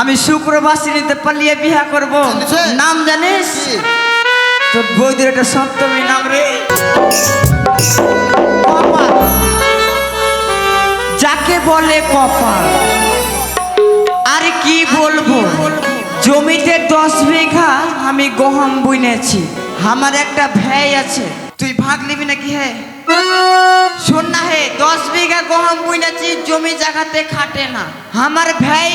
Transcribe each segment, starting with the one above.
আমি শুক্রবাসিনীতে পালিয়ে বিয়া করব? নাম জানিস? তোর বৌদির একটা সপ্তমী নাম রে। যাকে বলে কপাল আর কি বলব? জমিতে দশ বিঘা আমি গহম বুনেছি। আমার একটা ভ্যাই আছে। তুই ভাগ নিবি নাকি হে? শোন না হে দশ বিঘা গহম বুনেছি জমি জায়গাতে খাটে না। আমার ভাই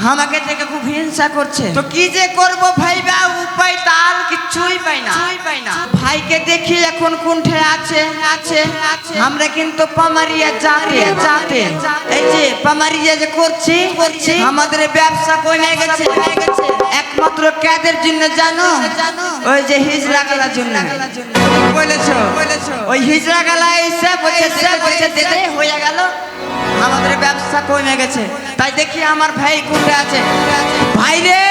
আমাকে থেকে খুব হিংসা করছে। তো কি যে করব ভাই বা উপায় তার কিছুই পাই না। পাই না। ভাইকে দেখি এখন কুণ্ঠে আছে আছে। আছে আমরা কিন্তু পামারিয়া যাতে যাতে এই যে পামারিয়া যে করছি করছি। আমাদের ব্যবসা কমে গেছে। গেছে একমাত্র কাদের জন্য জানো? ওই যে হিজড়া গালার জন্য। বলেছ? ওই হিজরা গালা এসে বলছে বলছে দিদি হয়ে গেল। আমাদের ব্যবসা কমে গেছে। তাই দেখি আমার ভাই কোনটা আছে? ভাই রে!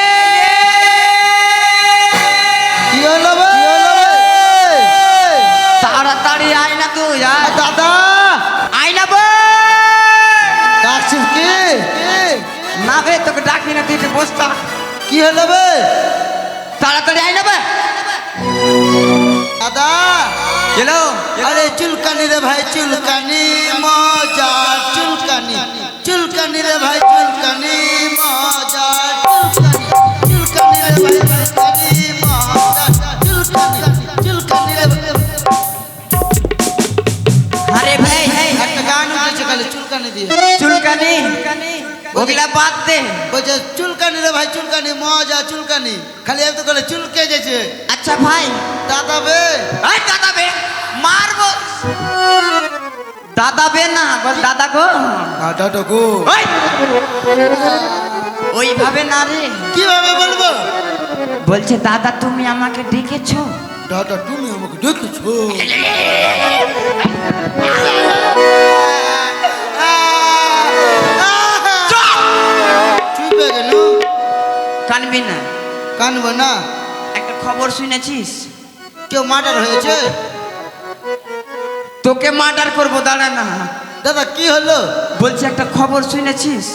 কি হলো? তাড়াতাড়ি আয় না তুই। দাদা! আয় না ডাকছিস কি? না বে তোকে ডাকি না তুই বসতা কি হলো বে? তাড়াতাড়ি আয় না বে। দাদা! গেলো। আরে চুলকানি রে ভাই চুলকানি মজা চুলকানি। চুলকানি রে ভাই চুলকানি মজা চুলকানি। চুলকানি রে ভাই চুলকানি মজা চুলকানি চুলকানি রে আরে ভাই একটা গান উঠেছে খালি। চুলকানি দিয়ে। চুলকানি ওগুলা বাদ দে। বলছে চুলকানি রে ভাই চুলকানি মজা চুলকানি। খালি এত করে চুলকে যেছে আচ্ছা ভাই। দাদা বে। এই দাদা বে মারবো। দাদা বে না বল দাদা গো। দাদা তো গো। ওই। ওইভাবে না রে। কীভাবে বলব? বলছে দাদা তুমি আমাকে ডেকেছো? দাদা তুমি আমাকে গেল। কানবি না। কানবো না। একটা খবর শুনেছিস? কেউ মার্ডার হয়েছে? তোকে মার্ডার করব দাঁড়া না। দাদা কি হলো? বলছি একটা খবর শুনেছিস?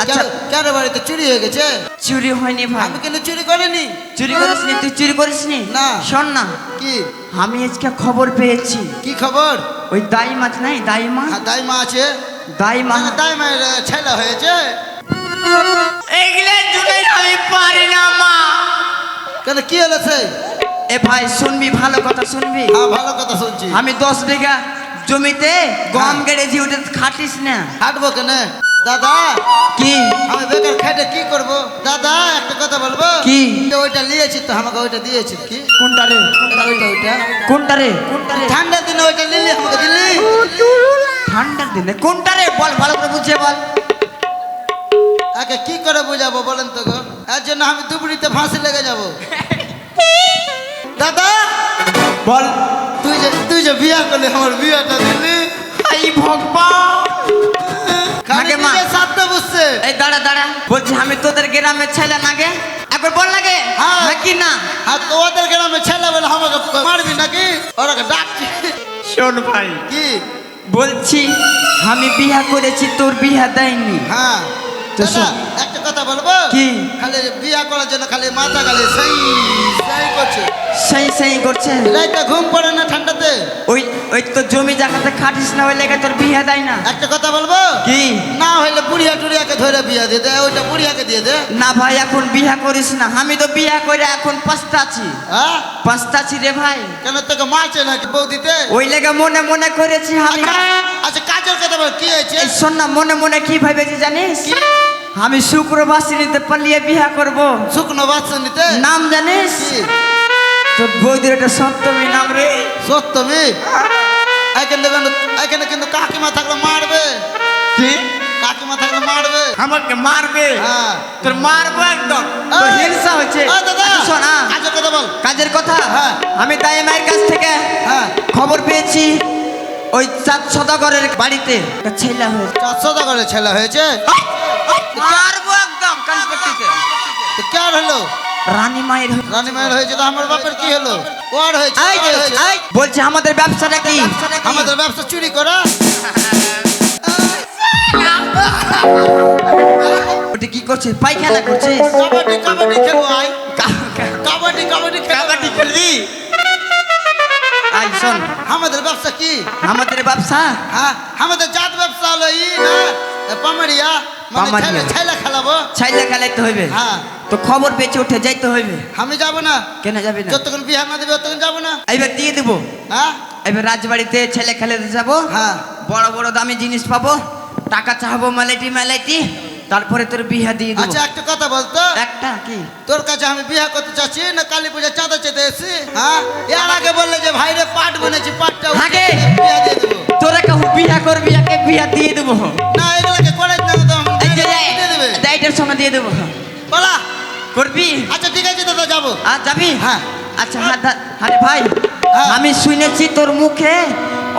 আচ্ছা। কারো- কারও বাড়িতে চুরি হয়ে গেছে? চুরি হয়নি ভাই। আমি কিন্তু চুরি করিনি। চুরি করিসনি? তুই চুরি করিসনি? না। শোন না। কি? আমি আজকে খবর পেয়েছি। কি খবর? ওই দাই মাছ নাই দাই মা দাই মা আছে দাই মা দাই ছেলে হয়েছে। এগুলো জুড়ে আমি পারি না মা। কেন কি হলো সেই? এ ভাই শুনবি ভালো কথা শুনবি? হ্যাঁ ভালো কথা শুনছি। আমি দশ বিঘা জমিতে গম হ্যাঁ। গেড়েছি ওটা খাটিস না। হাঁটবো কেন? দাদা কি? আমি বেকার খেটে কি করব? দাদা একটা কথা বলব? কি? ওইটা নিয়েছি তো আমাকে ওইটা দিয়েছি কি? কোনটা রে? ওইটা ওইটা ওইটা। কোনটা রে? কোনটা রে? ঠান্ডার দিনে ওইটা নিলি আমাকে দিলি? ঠান্ডার দিনে? কোনটা রে? বল ভালো করে বুঝে বল। আগে কি করে বুঝাবো বলেন তো গো? এর জন্য আমি দুপুরিতে ফাঁসি লেগে যাব। দাদা! বল। তুই যে তুই যে বিয়া করলি আমার বিয়াটা দিলি। এই ভগবান! আগে মা। সাথে বুঝছে। এই দাঁড়া দাঁড়া। বলছি আমি তোদের গ্রামের ছেলে নাগে একবার বল লাগে হ্যাঁ। নাকি না? আর তোমাদের গ্রামে ছেলে বলে আমাকে মারবি নাকি? ওরাকে ডাকছি। শোন ভাই কি? বলছি আমি বিয়া করেছি তোর বিয়া দেয়নি। হ্যাঁ। একটা কথা বলব? কি? খালি বিয়া করার জন্য খালি মাথা খালি সেই সেই সেই করছে। রাইতে ঘুম পড়ে না ঠান্ডাতে? ওই ওই তো জমি জায়গাতে খাটিস না ওই লেগে তোর বিয়া দেয় না। একটা কথা বলব? কি? না হইলে বুড়িয়া টুড়িয়াকে ধরে বিয়া দিয়ে দে ওইটা বুড়িয়াকে দিয়ে দে। না ভাই এখন বিয়া করিস না। আমি তো বিয়া করে এখন পাস্তাছি হ্যাঁ? পাস্তাছি রে ভাই। কেন তোকে মারছে নাকি বউ দিতে? ওই লেগে মনে মনে করেছি আমি আচ্ছা কাজের কথা বল কি হয়েছে? শোন না মনে মনে কি ভেবেছি জানিস? আমি শুক্রবাসিনীতে পালিয়ে বিয়া করব। শুকনো বাচ্চা নিতে নাম জানিস? তোর বৌদির একটা সপ্তমী নাম রে। সত্যমি এখানে এখানে কিন্তু কাকিমা থাকলে মারবে। কি? কাকিমা থাকলে মারবে। আমাকে মারবে? হ্যাঁ। তোর মারবো একদম। হিংসা হচ্ছে। আচ্ছা, শোন হ্যাঁ, কাজের কথা বল। কাজের কথা? হ্যাঁ। আমি তাই মায়ের কাছ থেকে হ্যাঁ। খবর পেয়েছি ওই চাঁদ সদাগরের বাড়িতে। ছেলে হয়েছে। চারশো করে ছেলে হয়েছে? মারবো একদম কানপট্টিতে তো কার হলো? রানী মায়ের। রানী মায়ের হয়েছে তো আমার বাপের কি হলো? ওর হয়েছে বলছে আমাদের ব্যবসাটা কি? আমাদের ব্যবসা চুরি করা? ওটি কি করছিস পায়খানা করছিস কাবাডি কাবাডি খেলব আই। কাবাডি কাবাডি কাবাডি খেলবি? আই শোন। আমাদের ব্যবসা কি? আমাদের ব্যবসা? হ্যাঁ আমাদের জাত ব্যবসা হলো ই না? এ পামারিয়া মানে। ছেলে ছেলে খেলাবো। ছাইলে খেলাইতে হইবে। হ্যাঁ। তো খবর পেয়েছে উঠে যাইতে হইবে আমি যাব না কেন যাবি না যতক্ষণ বিহার না দেবে ততক্ষণ যাব না এইবার দিয়ে দেবো হ্যাঁ এবার রাজবাড়িতে ছেলে খেলাতে যাব হ্যাঁ বড় বড় দামি জিনিস পাবো টাকা চাহাবো মেলাইটি মেলাইটি তারপরে তোর বিহা দিয়ে দেবো আচ্ছা একটা কথা বলতো একটা কি তোর কাছে আমি বিহা করতে চাচ্ছি না কালী পূজা চাঁদা চেতে এসি হ্যাঁ এর আগে বললে যে ভাইরে পাট বনেছি পাটটা আগে। বিয়ে দিয়ে দেবো তোরা কেউ বিহা করবি একে বিয়া দিয়ে দেবো না এগুলোকে করে না তো আমি দিয়ে দেবে এইটার সঙ্গে দিয়ে দেবো বলা করবি? আচ্ছা ঠিক আছে দাদা যাব। আর যাবি? হ্যাঁ। আচ্ছা হ্যাঁ আরে ভাই হ্যাঁ। আমি শুনেছি তোর মুখে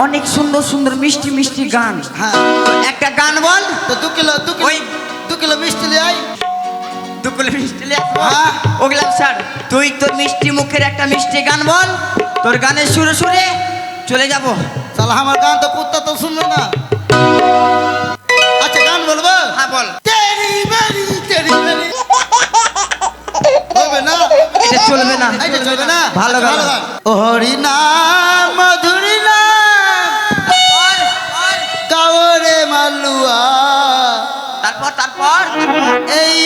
অনেক সুন্দর সুন্দর মিষ্টি মিষ্টি গান। হ্যাঁ। একটা গান বল। তো দু কিলো দু কিলো দু কিলো মিষ্টি লিয়ে আই দুকুলে মিষ্টি আসব। হ্যাঁ। ওগুলা ছাড় তুই তোর মিষ্টি মুখের একটা মিষ্টি গান বল। তোর গানের সুরে সুরে চলে যাব। তাহলে আমার গান তো কুত্তা তো শুনবে না। আচ্ছা গান বলব? হ্যাঁ বল। তেরি মেরি তেরি মেরি হবে না? এটা চলবে না। এটা চলবে না? ভালো গান। ও হরি নাম মধুরী নাম কাওরে মালুয়া। তারপর তারপর? এই